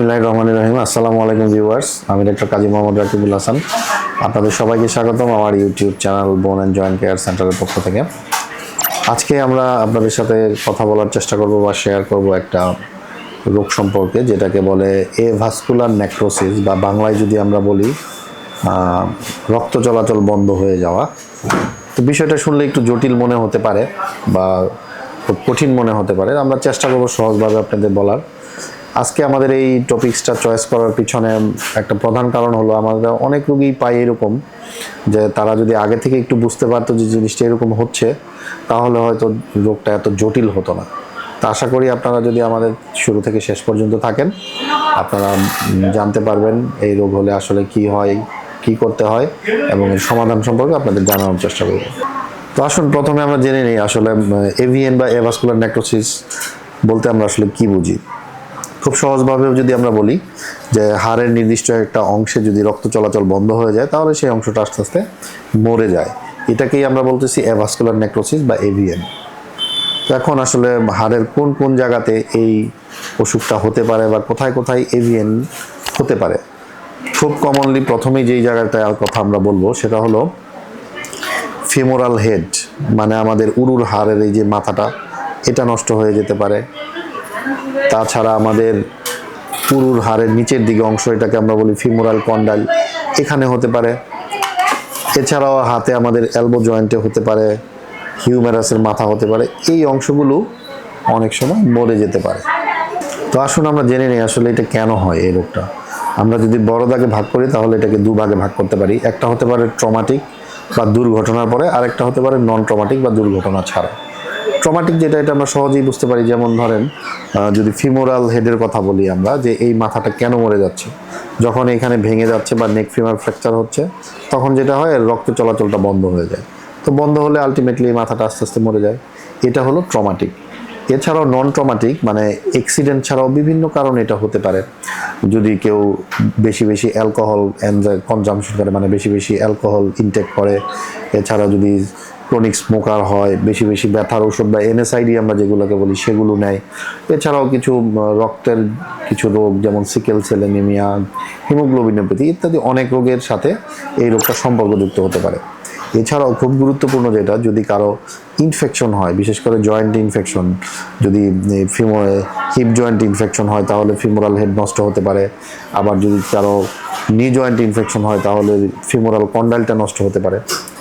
বিসমিল্লাহ রহমান রহিম। আসসালামু আলাইকুম ভিউয়ার্স, আমি ডক্টর কাজী মোহাম্মদ রাকিবুল হাসান। আপনাদের সবাইকে স্বাগতম আমার YouTube channel bone and joint care সেন্টারের পক্ষ থেকে। আজকে আমরা আপনাদের সাথে কথা বলার চেষ্টা করব বা শেয়ার করব একটা রোগ সম্পর্কে, যেটাকে বলে এ ভাস্কুলার নেক্রোসিস বা বাংলায় যদি আমরা বলি রক্ত চলাচল বন্ধ হয়ে যাওয়া। তো বিষয়টা শুনলে একটু জটিল মনে হতে পারে বা খুব কঠিন মনে হতে পারে। আমরা চেষ্টা করব সহজভাবে আপনাদের বলার। আজকে আমাদের এই টপিকসটা চয়েস করার পিছনে একটা প্রধান কারণ হলো আমাদের অনেক রোগী পাই এরকম, যে তারা যদি আগে থেকে একটু বুঝতে পারতো যে জিনিসটা এরকম হচ্ছে, তাহলে হয়তো রোগটা এত জটিল হতো না। তা আশা করি আপনারা যদি আমাদের শুরু থেকে শেষ পর্যন্ত থাকেন, আপনারা জানতে পারবেন এই রোগ হলে আসলে কি হয়, কি করতে হয়, এবং এর সমাধান সম্পর্কে আপনাদের জানানোর চেষ্টা করব। তো আসুন, প্রথমে আমরা জেনে নিই আসলে এভিএন বা এভাস্কুলার নেক্রোসিস বলতে আমরা আসলে কি বুঝি। খুব সহজভাবেও যদি আমরা বলি যে হাড়ের নির্দিষ্ট একটা অংশে যদি রক্ত চলাচল বন্ধ হয়ে যায়, তাহলে সেই অংশটা আস্তে আস্তে মরে যায়। এটাকেই আমরা বলতেছি অ্যাভাস্কুলার নেক্রোসিস বা এভিএন এখন আসলে হাড়ের কোন কোন জায়গাতে এই অসুখটা হতে পারে বা কোথায় কোথায় এভিএন হতে পারে? খুব কমনলি প্রথমেই যেই জায়গাটার কথা আমরা বলব, সেটা হলো ফিমোরাল হেড মানে আমাদের উরুর হাড়ের এই যে মাথাটা, এটা নষ্ট হয়ে যেতে পারে। তাছাড়া আমাদের পুরুর হাড়ের নিচের দিকে অংশ, এটাকে আমরা বলি ফিমোরাল কন্ডাল। এখানে হতে পারে। এছাড়াও হাতে আমাদের অ্যালবো জয়েন্টে হতে পারে, হিউম্যারাসের মাথা হতে পারে। এই অংশগুলো অনেক সময় মরে যেতে পারে। তো আসুন আমরা জেনে নিই আসলে এটা কেন হয় এই রোগটা। আমরা যদি বড় দাগে ভাগ করি, তাহলে এটাকে দু ভাগে ভাগ করতে পারি। একটা হতে পারে ট্রমাটিক বা দুর্ঘটনার পরে, আরেকটা হতে পারে নন ট্রমাটিক বা দুর্ঘটনা ছাড়া। ট্রমাটিক যেটা, এটা আমরা সহজেই বুঝতে পারি। যেমন ধরেন যদি ফিমোরাল হেডের কথা বলি আমরা, যে এই মাথাটা কেন মরে যাচ্ছে? যখন এখানে ভেঙে যাচ্ছে বা নেক ফিমার ফ্র্যাকচার হচ্ছে, তখন যেটা হয় রক্ত চলাচলটা বন্ধ হয়ে যায়। তো বন্ধ হলে আলটিমেটলি মাথাটা আস্তে আস্তে মরে যায়। এটা হলো ট্রমাটিক এছাড়াও নন ট্রমাটিক মানে অ্যাক্সিডেন্ট ছাড়াও বিভিন্ন কারণে এটা হতে পারে। যদি কেউ বেশি বেশি অ্যালকোহল কনজামশন করে মানে বেশি বেশি অ্যালকোহল ইনটেক করে, এছাড়া যদি ক্রনিক স্মোকার হয়, বেশি বেশি ব্যথার ওষুধ বা এনএসআইডি আমরা যেগুলোকে বলি সেগুলো নেয়। এছাড়াও কিছু রক্তের কিছু রোগ যেমন সিকেল সেল এনিমিয়া হিমোগ্লোবিনোপ্যাথি ইত্যাদি অনেক রোগের সাথে এই রোগটা সম্পর্কযুক্ত হতে পারে। এছাড়াও খুব গুরুত্বপূর্ণ যেটা, যদি কারও ইনফেকশন হয়, বিশেষ করে জয়েন্ট ইনফেকশন যদি ফিমো হিপ জয়েন্ট ইনফেকশন হয়, তাহলে ফিমোরাল হেড নষ্ট হতে পারে। আবার যদি কারও নি জয়েন্ট ইনফেকশন হয়, তাহলে ফিমোরাল কন্ডালটা নষ্ট হতে পারে।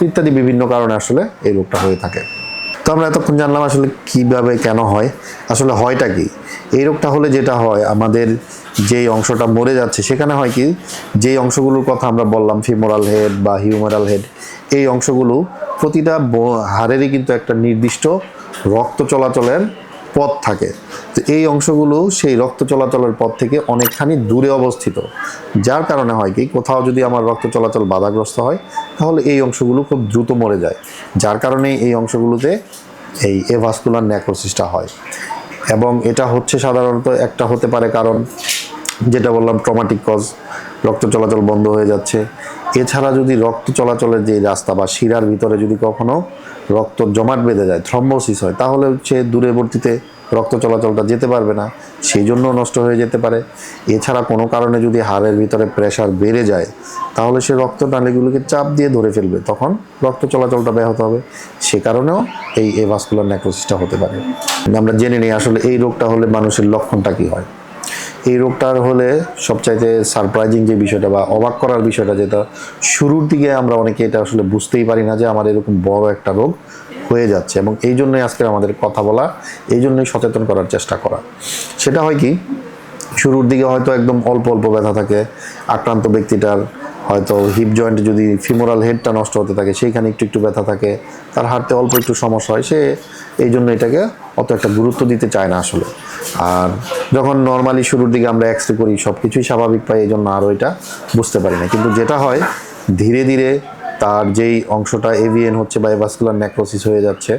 ইত্যাদি বিভিন্ন কারণে আসলে এই রোগটা হয়ে থাকে। তো আমরা এতক্ষণ জানলাম আসলে কীভাবে, কেন হয়, আসলে হয়টা কি? এই রোগটা হলে যেটা হয়, আমাদের যেই অংশটা মরে যাচ্ছে, সেখানে হয় কি, যেই অংশগুলোর কথা আমরা বললাম ফিমোরাল হেড বা হিউমেরাল হেড এই অংশগুলো প্রতিটা হাড়েরই কিন্তু একটা নির্দিষ্ট রক্ত চলাচলের পথ থাকে। তো এই অংশগুলো সেই রক্ত চলাচলের পথ থেকে অনেকখানি দূরে অবস্থিত। যার কারণে হয় কি, কোথাও যদি আমার রক্ত চলাচল বাধাগ্রস্ত হয়, তাহলে এই অংশগুলো খুব দ্রুত মরে যায়। যার কারণে এই অংশগুলোতে এই এভাস্কুলার নেক্রোসিসটা হয়। এবং এটা হচ্ছে সাধারণত একটা হতে পারে কারণ, যেটা বললাম ট্রমাটিক কজ রক্ত চলাচল বন্ধ হয়ে যাচ্ছে। এছাড়া যদি রক্ত চলাচলের যে রাস্তা বা শিরার ভিতরে যদি কখনো রক্ত জমাট বেঁধে যায়, থ্রম্বোসিস হয়, তাহলে হচ্ছে দূরবর্তীতে রক্ত চলাচলটা যেতে পারবে না সেই জন্য নষ্ট হয়ে যেতে পারে। এছাড়া কোনো কারণে যদি হাড়ের ভিতরে প্রেশার বেড়ে যায়, তাহলে সে রক্ত নালীগুলোকে চাপ দিয়ে ধরে ফেলবে, তখন রক্ত চলাচলটা ব্যাহত হবে। সে কারণেও এই এভাস্কুলার নেক্রোসিসটা হতে পারে। আমরা জেনে নিই আসলে এই রোগটা হলে মানুষের লক্ষণটা কী হয়। এই রোগটার হলে সবচাইতে সারপ্রাইজিং যে বিষয়টা বা অবাক করার বিষয়টা যেটা, শুরুর দিকে আমরা অনেকে এটা আসলে বুঝতেই পারি না যে আমার এরকম বড় একটা রোগ হয়ে যাচ্ছে এবং এই জন্যই আজকে আমাদের কথা বলা, এই জন্যই সচেতন করার চেষ্টা করা। সেটা হয় কি, শুরুর দিকে হয়তো একদম অল্প অল্প ব্যথা থাকে, আক্রান্ত ব্যক্তিটার হয়তো হিপ জয়েন্টে যদি ফিমোরাল হেডটা নষ্ট হতে থাকে, সেইখানে একটু একটু ব্যথা থাকে, তার হাঁটতে অল্প একটু সমস্যা হয়, সে এই জন্য এটাকে অত একটা গুরুত্ব দিতে চায় না আসলে। আর যখন নর্মালি শুরুর দিকে আমরা এক্সরে করি সব কিছুই স্বাভাবিক পাই এই জন্য আরও এটা বুঝতে পারি না। কিন্তু যেটা হয়, ধীরে ধীরে তার যেই অংশটা এভিএন হচ্ছে বা এভাস্কুলার নেক্রোসিস হয়ে যাচ্ছে,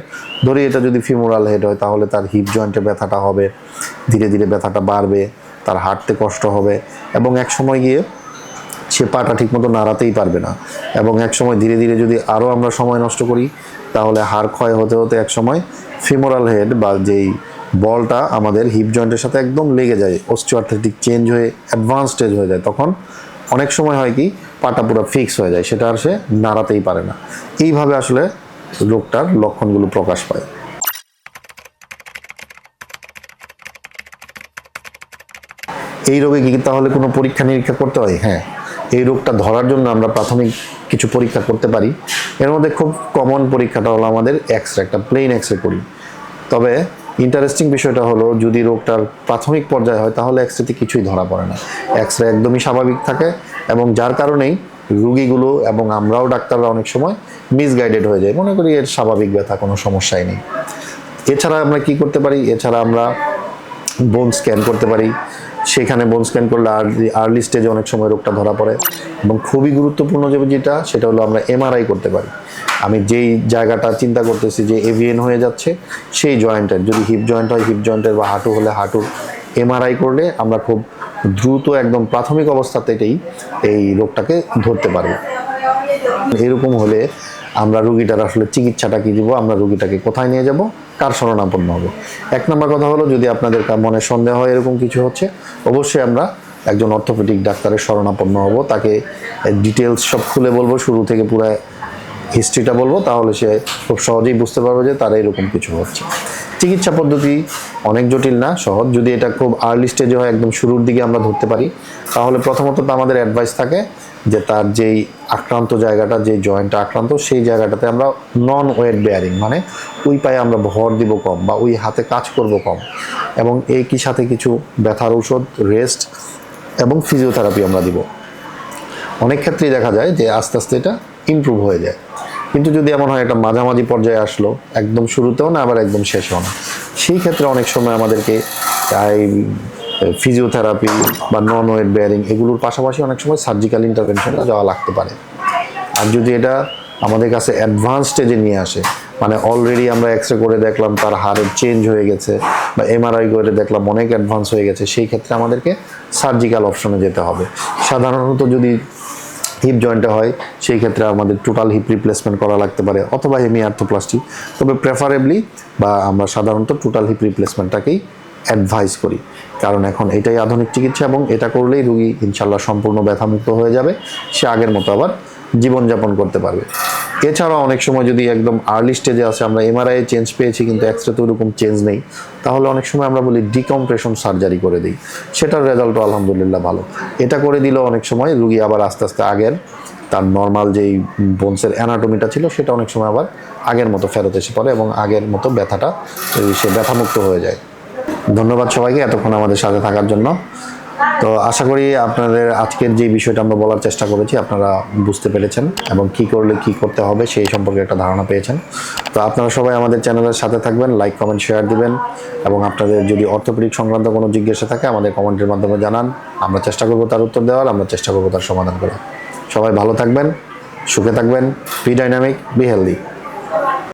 ধরি এটা যদি ফিমোরাল হেড হয়, তাহলে তার হিপ জয়েন্টে ব্যথাটা হবে, ধীরে ধীরে ব্যথাটা বাড়বে, তার হাঁটতে কষ্ট হবে, এবং এক সময় গিয়ে সে পাটা ঠিকমতো নাড়াতেই পারবে না। এবং এক সময় ধীরে ধীরে যদি আরও আমরা সময় নষ্ট করি, তাহলে হাড় ক্ষয় হতে হতে এক সময় ফিমোরাল হেড বা যেই বলটা আমাদের হিপ জয়েন্টের সাথে একদম লেগে যায় অস্টিওআর্থ্রাইটিক চেঞ্জ হয়ে অ্যাডভান্স স্টেজ হয়ে যায়, তখন অনেক সময় হয় কি, পাটা পুরো ফিক্স হয়ে যায়, সেটা আর সে নাড়াতেই পারে না। এইভাবে আসলে রোগটার লক্ষণগুলো প্রকাশ পায়। এই রোগে কি তাহলে কোনো পরীক্ষা নিরীক্ষা করতে হয়? হ্যাঁ। এই রোগটা ধরার জন্য আমরা প্রাথমিক কিছু পরীক্ষা করতে পারি। এর মধ্যে খুব কমন পরীক্ষাটা হলো আমাদের এক্স রে একটা প্লেন এক্স রে করি। তবে ইন্টারেস্টিং বিষয়টা হলো, যদি রোগটার প্রাথমিক পর্যায়ে হয়, তাহলে এক্স রেতে কিছুই ধরা পড়ে না। এক্স রে একদমই স্বাভাবিক থাকে এবং যার কারণেই রুগীগুলো এবং আমরাও ডাক্তাররা অনেক সময় মিসগাইডেড হয়ে যায় মনে করি এর স্বাভাবিক ব্যথা কোনো সমস্যাই নেই। এছাড়া আমরা কি করতে পারি? এছাড়া আমরা বোন স্ক্যান করতে পারি। সেখানে বোন স্ক্যান করলে আর্লি আর্লি স্টেজে অনেক সময় রোগটা ধরা পড়ে। এবং খুবই গুরুত্বপূর্ণ যে যেটা, সেটা হলো আমরা এমআরআই করতে পারি। আমি যেই জায়গাটা চিন্তা করতেছি যে এভিএন হয়ে যাচ্ছে, সেই জয়েন্টের যদি হিপ জয়েন্ট হয় হিপ জয়েন্টের বা হাঁটু হলে হাঁটুর এমআরআই করলে আমরা খুব দ্রুত একদম প্রাথমিক অবস্থাতেই এই রোগটাকে ধরতে পারব। এরকম হলে আমরা রুগীটার আসলে চিকিৎসাটা কি দিব, আমরা রুগীটাকে কোথায় নিয়ে যাব, কার শরণাপন্ন হব? এক নম্বর কথা হলো, যদি আপনাদের মনে সন্দেহ হয় এরকম কিছু হচ্ছে, অবশ্যই আমরা একজন অর্থোপেডিক ডাক্তারের শরণাপন্ন হব। তাকে ডিটেলস সব খুলে বলব, শুরু থেকে পুরো হিস্ট্রিটা বলব, তাহলে সে খুব সহজেই বুঝতে পারবে যে তার এরকম কিছু হচ্ছে। চিকিৎসা পদ্ধতি অনেক জটিল না, সহজ। যদি এটা খুব আর্লি স্টেজে হয়, একদম শুরুর দিকে আমরা ধরতে পারি, তাহলে প্রথমত তো আমাদের অ্যাডভাইস থাকে যে তার যেই আক্রান্ত জায়গাটা যে জয়েন্টটা আক্রান্ত, সেই জায়গাটাতে আমরা নন ওয়েট বেয়ারিং মানে ওই পায়ে আমরা ভর দিব কম বা ওই হাতে কাজ করব কম এবং এই কি সাথে কিছু ব্যথার ঔষধ রেস্ট এবং ফিজিওথেরাপি আমরা দিব। অনেক ক্ষেত্রেই দেখা যায় যে আস্তে আস্তে এটা ইমপ্রুভ হয়ে যায়। কিন্তু যদি এমন হয় একটা মাঝামাঝি পর্যায়ে আসলো, একদম শুরুতেও না, আবার একদম শেষেও না। সেই ক্ষেত্রে অনেক সময় আমাদেরকে এই ফিজিওথেরাপি বা নন ওয়েট বেয়ারিং এগুলোর পাশাপাশি অনেক সময় সার্জিক্যাল ইন্টারভেনশনে যাওয়া লাগতে পারে। আর যদি এটা আমাদের কাছে অ্যাডভান্স স্টেজে নিয়ে আসে মানে অলরেডি আমরা এক্স রে করে দেখলাম তার হাড়ের চেঞ্জ হয়ে গেছে বা এমআরআই করে দেখলাম অনেক অ্যাডভান্স হয়ে গেছে, সেই ক্ষেত্রে আমাদেরকে সার্জিক্যাল অপশনে যেতে হবে। সাধারণত যদি হিপ জয়েন্টে হয়, সেই ক্ষেত্রে আমাদের টোটাল হিপ রিপ্লেসমেন্ট করা লাগতে পারে অথবা হেমি আর্থোপ্লাস্টি তবে প্রেফারেবলি বা আমরা সাধারণত টোটাল হিপ রিপ্লেসমেন্টটাকেই অ্যাডভাইস করি। কারণ এখন এটাই আধুনিক চিকিৎসা এবং এটা করলেই রুগী ইনশাল্লাহ সম্পূর্ণ ব্যথামুক্ত হয়ে যাবে, সে আগের মতো আবার জীবনযাপন করতে পারবে। এছাড়াও অনেক সময় যদি একদম আর্লি স্টেজে আছে আমরা এমআরআই চেঞ্জ পেয়েছি কিন্তু এক্সরে তো ওরকম চেঞ্জ নেই। তাহলে অনেক সময় আমরা বলি ডিকম্প্রেশন সার্জারি করে দিই। সেটার রেজাল্টও আলহামদুলিল্লাহ ভালো। এটা করে দিলেও অনেক সময় রুগী আবার আস্তে আস্তে আগের, তার নর্মাল যেই বোনসের অ্যানাটমিটা ছিল, সেটা অনেক সময় আবার আগের মতো ফেরত এসে পড়ে এবং আগের মতো ব্যথাটা সে ব্যথামুক্ত হয়ে যায়। ধন্যবাদ সবাইকে এতক্ষণ আমাদের সাথে থাকার জন্য। তো আশা করি আপনাদের আজকের যে বিষয়টা আমরা বলার চেষ্টা করেছি, আপনারা বুঝতে পেরেছেন এবং কি করলে কি করতে হবে সেই সম্পর্কে একটা ধারণা পেয়েছেন। তো আপনারা সবাই আমাদের চ্যানেলের সাথে থাকবেন লাইক কমেন্ট শেয়ার দিবেন এবং আপনাদের যদি অর্থোপেডিক সংক্রান্ত কোনো জিজ্ঞাসা থাকে আমাদের কমেন্টের মাধ্যমে জানান। আমরা চেষ্টা করব তার উত্তর দেওয়ার, আমরা চেষ্টা করব তার সমাধান করার। সবাই ভালো থাকবেন, সুখে থাকবেন বি ডাইনামিক বি হেলদি